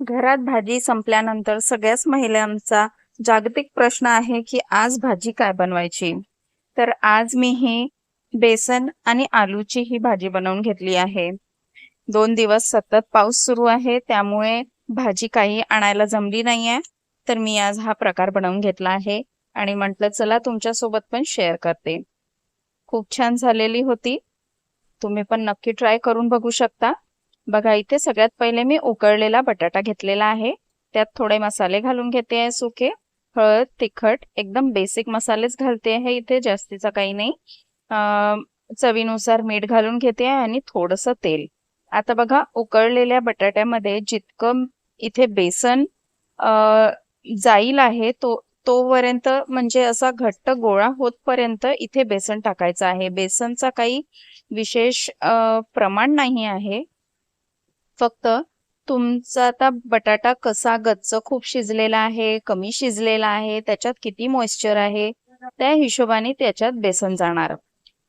घरात भाजी संपल्यानंतर सगळ्याच महिलांचा जागतिक प्रश्न आहे की आज भाजी काय बनवायची? तर आज मी ही बेसन आणि आलूची ही भाजी बनवून घेतली आहे. दोन दिवस सतत पाऊस सुरू आहे त्यामुळे भाजी काही आणायला जमली नाहीये. तर मी आज हा प्रकार बनवून घेतला आहे आणि म्हटलं चला तुमच्यासोबत पण शेअर करते. खूप छान झालेली होती. तुम्ही पण नक्की ट्राय करून बघू शकता. बघा इथे सगळ्यात पहिले मी उकळलेला बटाटा घेतलेला आहे. त्यात थोडे मसाले घालून घेते आहे सुके. हळद तिखट एकदम बेसिक मसालेच घालते आहे इथे जास्तीचा काही नाही. चवीनुसार मीठ घालून घेते आहे आणि थोडंसं तेल. आता बघा उकळलेल्या बटाट्यामध्ये जितकं इथे बेसन जाईल आहे तो तोपर्यंत म्हणजे असा घट्ट गोळा होतपर्यंत इथे बेसन टाकायचं आहे. बेसनचा काही विशेष प्रमाण नाही आहे. फक्त तुमचा आता बटाटा कसा गच्च खूप शिजलेला आहे कमी शिजलेला आहे त्याच्यात किती मॉइश्चर आहे त्या हिशोबाने त्याच्यात बेसन जाणार.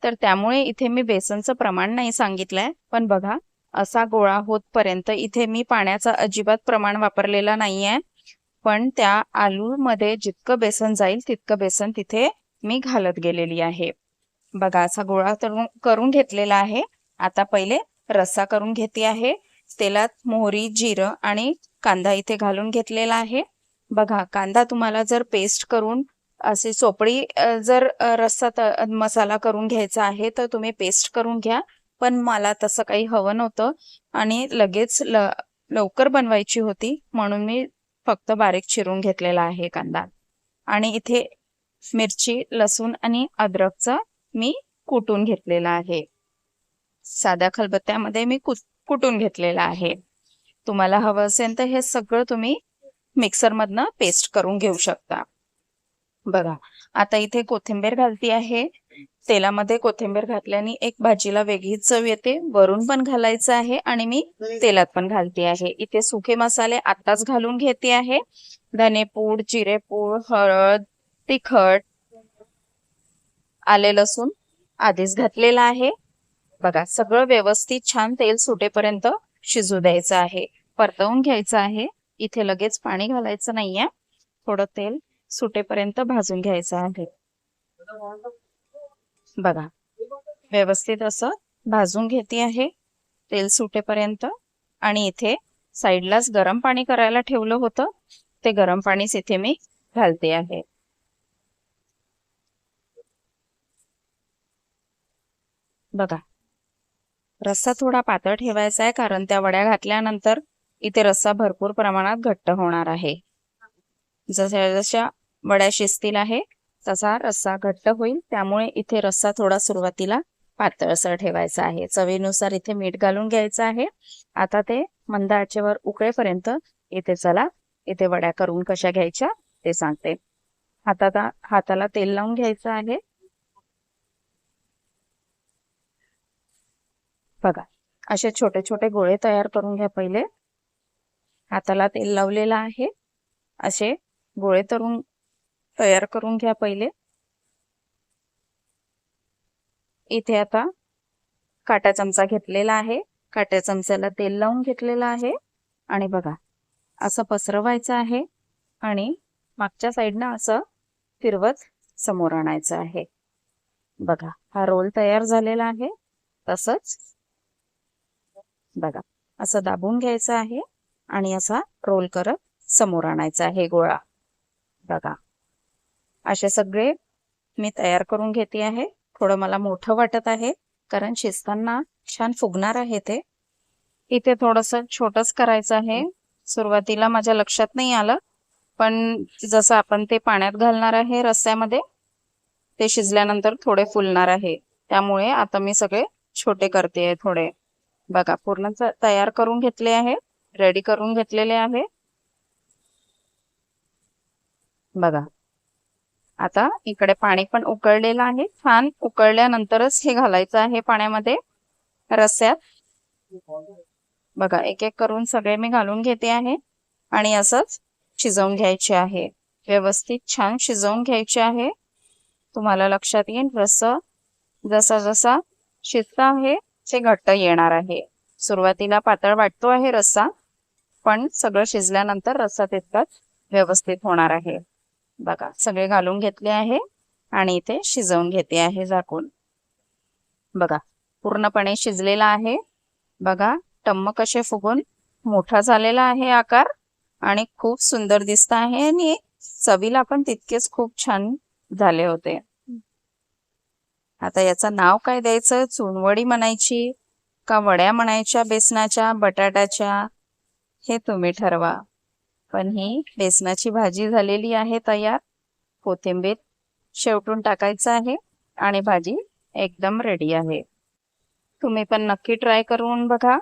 तर त्यामुळे इथे मी बेसनचं प्रमाण नाही सांगितलंय पण बघा असा गोळा होतपर्यंत इथे मी पाण्याचा अजिबात प्रमाण वापरलेला नाहीये. पण त्या आलू मध्ये जितकं बेसन जाईल तितकं बेसन तिथे मी घालत गेलेली आहे. बघा असा गोळा करून घेतलेला आहे. आता पहिले रस्सा करून घेते आहे. तेलात मोहरी जिरं आणि कांदा इथे घालून घेतलेला आहे. बघा कांदा तुम्हाला जर पेस्ट करून असे चोपडी जर रस्सा मसाला करून घ्यायचा आहे तर तुम्ही पेस्ट करून घ्या. पण मला तसं काही हवं नव्हतं आणि लगेच ल लवकर बनवायची होती म्हणून मी फक्त बारीक चिरून घेतलेला आहे कांदा. आणि इथे मिरची लसूण आणि अद्रकचं मी कुटून घेतलेला आहे. साध्या खलबत्त्यामध्ये मी कुटून घेतलेला आहे. तुम्हाला हवं असेल तर हे सगळं तुम्ही मिक्सर मधनं पेस्ट करून घेऊ शकता. बघा आता इथे कोथिंबीर घालती आहे. तेलामध्ये कोथिंबीर घातल्याने एक भाजीला वेगळी चव येते. वरून पण घालायचं आहे आणि मी तेलात पण घालते आहे. इथे सुखे मसाले आताच घालून घेते आहे. धनेपूड जिरेपूड हळद तिखट आले लसूण आधीच घातलेला आहे. बघा सगळं व्यवस्थित छान तेल सुटेपर्यंत शिजू द्यायचं आहे. परतवून घ्यायचं आहे. इथे लगेच पाणी घालायचं नाहीये. थोडं तेल सुटेपर्यंत भाजून घ्यायचं आहे. बघा व्यवस्थित असं भाजून घेते आहे. तेल सुटेपर्यंत आणि इथे साईडलाच गरम पाणी करायला ठेवलं होतं. ते गरम पाणीच इथे मी घालते आहे. बघा रस्सा थोडा पातळ ठेवायचा आहे कारण त्या वड्या घातल्यानंतर इथे रस्सा भरपूर प्रमाणात घट्ट होणार आहे. जशा जशा वड्या शिजतील आहे तसा रस्सा घट्ट होईल. त्यामुळे इथे रस्सा थोडा सुरुवातीला पातळसर ठेवायचा आहे. चवीनुसार इथे मीठ घालून घ्यायचं आहे. आता ते मंद आचेवर उकळेपर्यंत इथे चला इथे वड्या करून कशा घ्यायच्या ते सांगते. हातात हाताला तेल लावून घ्यायचं आहे. बघा असे छोटे छोटे गोळे तयार करून घ्या पहिले. हाताला तेल लावलेलं आहे. असे गोळे तरून तयार करून घ्या पहिले. इथे आता काटा चमचा घेतलेला आहे. काट्या चमच्याला तेल लावून घेतलेलं आहे. आणि बघा असं पसरवायचं आहे आणि मागच्या साईडनं असं फिरवत समोर आणायचं आहे. बघा हा रोल तयार झालेला आहे. तसंच बघा असं दाबून घ्यायचं आहे आणि असा रोल करत समोर आणायचा आहे गोळा. बघा असे सगळे मी तयार करून घेते आहे. थोडं मला मोठं वाटत आहे कारण शिजताना छान फुगणार आहे ते. इथे थोडस छोटच करायचं आहे. सुरुवातीला माझ्या लक्षात नाही आलं पण जसं आपण ते पाण्यात घालणार आहे रस्त्यामध्ये ते शिजल्यानंतर थोडे फुलणार आहे. त्यामुळे आता मी सगळे छोटे करते थोडे. बघा पूर्ण तयार करून घेतले आहे रेडी करून घेतलेले आहे. बघा आता इकडे पाणी पण उकळलेलं आहे. छान उकळल्यानंतरच हे घालायचं आहे पाण्यामध्ये रस्स्यात बघा एक एक करून सगळे मी घालून घेते आहे आणि असंच शिजवून घ्यायचे आहे. व्यवस्थित छान शिजवून घ्यायचे आहे. तुम्हाला लक्षात येईल रस जसा जसा शिजता आहे चे घट्ट येणार आहे. सुरुवातीला पातळ वाटतो आहे रस्सा पण सगळं शिजल्यानंतर रस्सा तितकाच व्यवस्थित होणार आहे. बघा सगळे घालून घेतले आहे आणि इथे शिजवून घेते आहे झाकून. बघा पूर्णपणे शिजलेला आहे. बघा टम्म कसे फुगून मोठा झालेला आहे आकार आणि खूप सुंदर दिसत आहे आणि चवीला पण तितकेच खूप छान झाले होते. आता याचं नाव काय द्यायचं? चुनवडी म्हणायची का वड्या म्हणायच्या बेसनाच्या बटाट्याच्या हे तुम्ही ठरवा. पण ही बेसनाची भाजी झालेली आहे तयार. कोथिंबीर शेवटून टाकायचं आहे आणि भाजी एकदम रेडी आहे. तुम्ही पण नक्की ट्राय करून बघा.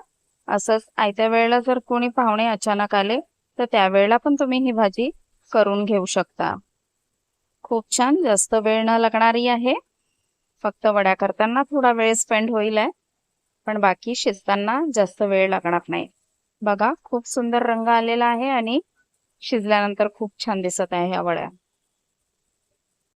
असंच आयत्या वेळेला जर कोणी पाहुणे अचानक आले तर त्यावेळेला पण तुम्ही ही भाजी करून घेऊ शकता. खूप छान जास्त वेळ न लागणारी आहे. फक्त वड्या करताना थोडा वेळ स्पेंड होईल आहे. पण बाकी शिजताना जास्त वेळ लागणार नाही. बघा खूप सुंदर रंग आलेला आहे आणि शिजल्यानंतर खूप छान दिसत आहे ह्या वड्या.